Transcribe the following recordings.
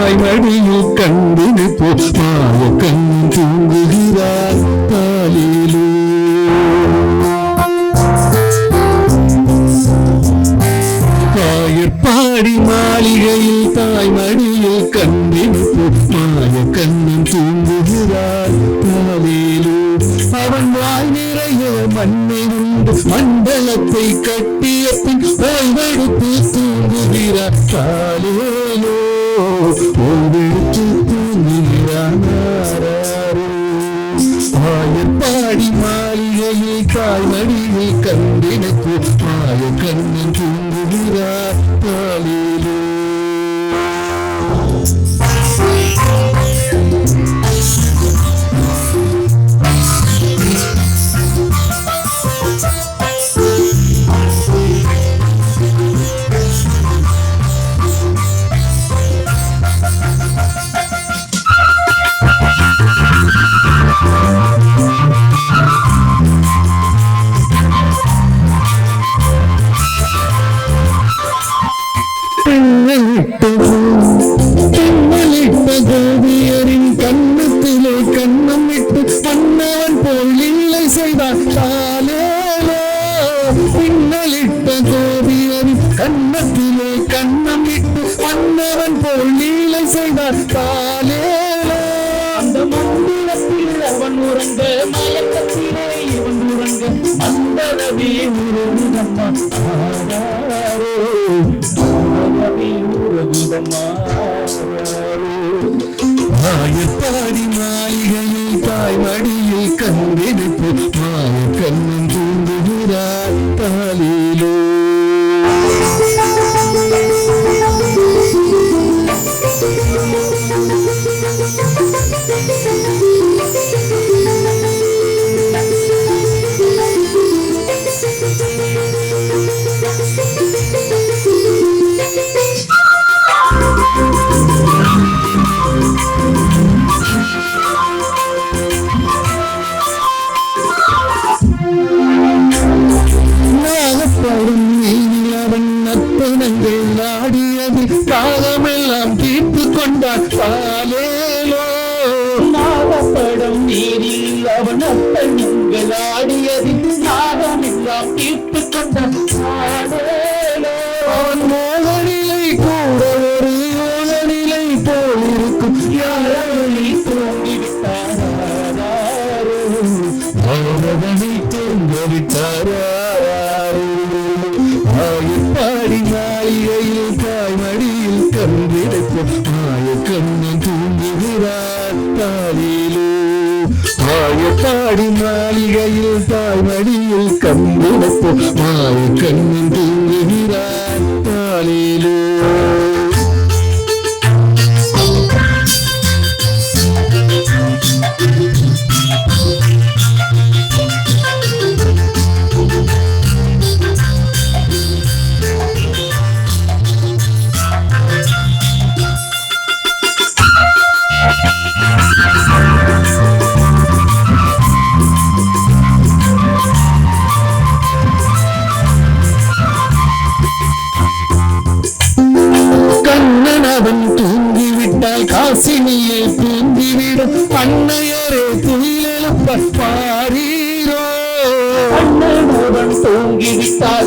தாய்மடியில் கண்டினு போ மாய கண் தூங்குகிறார். காலிலோ பாடி மாளிகையில் தாய்மடியில் கண்டினு போ மாய கண்ணன் தூங்குகிறார். காலிலோ அவன் வாய் நிறைய மண்ணை உண்டு. மண்டலத்தை கட்டிய பின் ஓய்வெடுத்து தூங்குகிறார். காலேலோ ஓய்வெடுத்து தூங்குகிறார் ஆயப்பாடி மாளிகையில் காய்மடியில் கண்டினப்பு மாய கண்ணன் தூங்குகிறார் காலிலோ உறவிதம்மா உருகுதம்மா ஆராரோ மந்தரவி உருகுதம்மா கண்டிருக்கும் தூங்குகிறார். தாலிலோ ஆயப்பாடி மாளிகையில் தாய்மடியில் கண்டிருக்கும் மாய தூங்கு தூங்கிவிட்டால் காசினியை தூங்கிவிடும் அன்னையரே துயிலும் பாரீரோ அண்ணனுடன் தூங்கிவிட்டார்.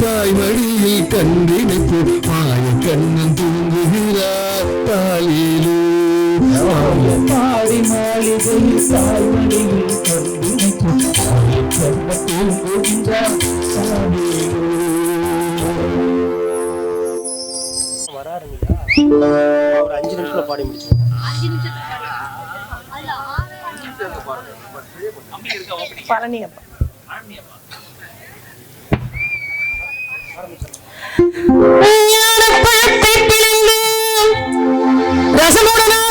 மாளிகையில் காய்மடியில் கண்டிருப்பு மாய கண்ணன் தூங்குகிறார். தாலிலோ பாடி மாளிகையில் சாய்மடியில் கண்டிருக்கும் கண்ணத்தில் புரிந்தார் சாமியோ வராருங்கய்யா. ஒரு அஞ்சு நிமிஷத்துல பாடி முடிச்சிருவோம் பழனி அப்பா രസമുള്ള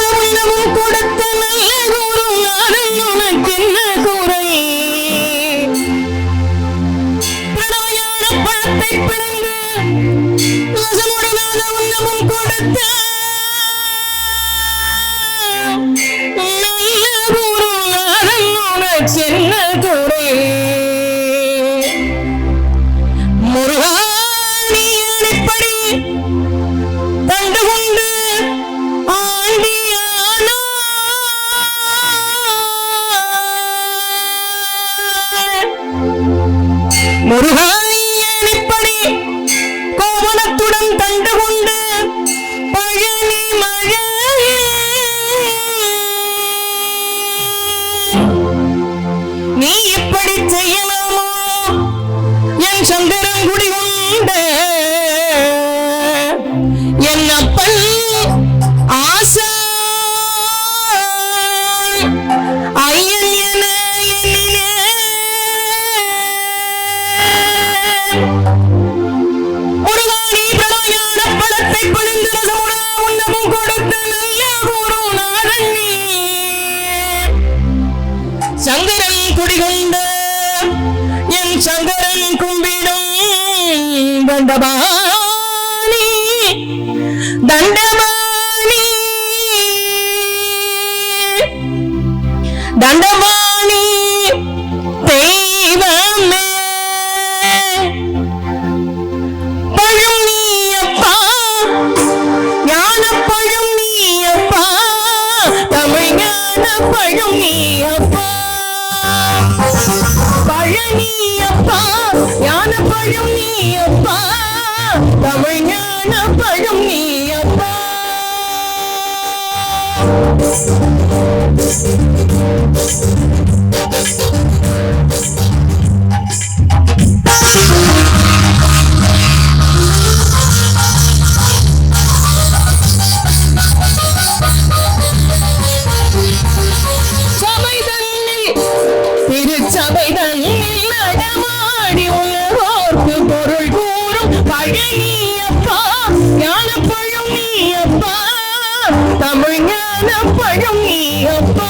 தண்டபாணி தண்டபாணி. தண்டபாணி தெய்வமே. பழம் நீ அப்பா ஞான பழம் நீ அப்பா தமிழ் ஞான பழும் நீ அப்பா ஞான பழும் நீ அப்பா தமிழ் ஞான பழம் நீ அப்பா. கூறும் பழனி அப்பா ஞான பழம் நீ அப்பா தமிழ் ஞான பழம் நீ அப்பா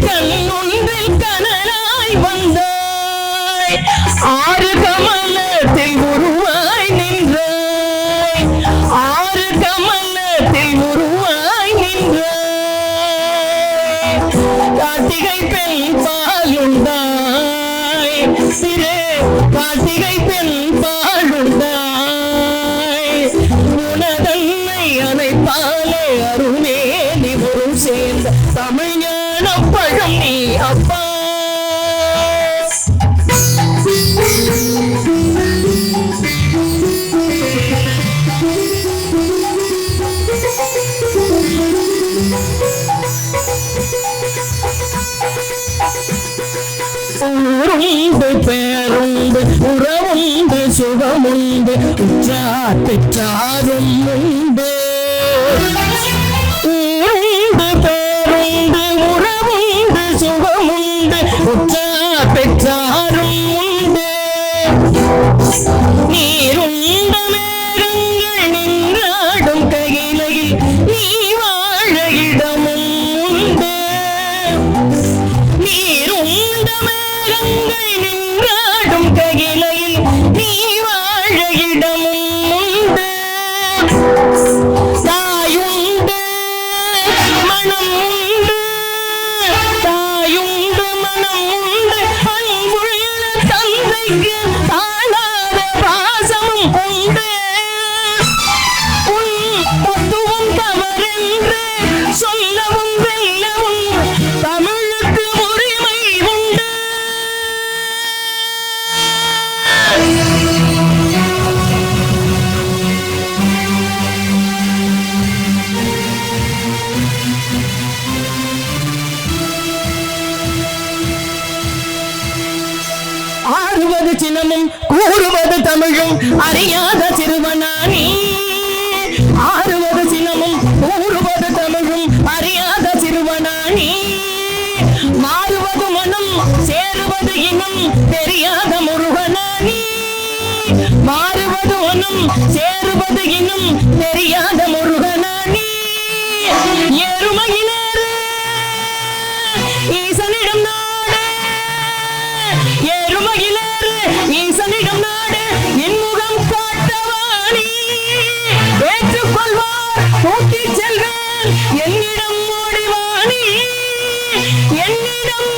கண்ணொன்றில் கனலாய் வந்தாய். ஆறு கமல பெற்றாரும் உண்டு ஊருண்டு பேருண்டு உறவுண்டு சுகமுண்டு உற்றார் பெற்றாரும் உண்டு நீருண்ட மேகங்கள் நின்றாடும் கையிலையில் நீ வாழ இடமும் உண்டு. நீருண்ட நின்றாடும் கையிலையில் நீ வாழ தாயுண்டு மனம் உண்டு தாயுண்டு மனம் உண்டு அன்புள்ள தந்தைக்கு தானாத பாசமும் உண்டு. கூறுவது சினமும் கூறுவது தமிழும் அறியாத சிறுவனானே. ஆறுவது சினமும் கூறுவது தமிழும் அறியாத சிறுவனானே. மாறுவது மனம் சேருவது இனம் தெரியாத முருகனானே. மாறுவது மனம் சேருவது இனம் தெரியாத முருகனானே. எருமையினரு ஈசனிடம் நாடு. எருமையினர் ஈசனிடம் நாடு என் முகம் காட்டவாணி ஏற்றுக்கொள்வார் தூக்கி செல்வேன் என்னிடம் ஓடிவாணி என்னிடம்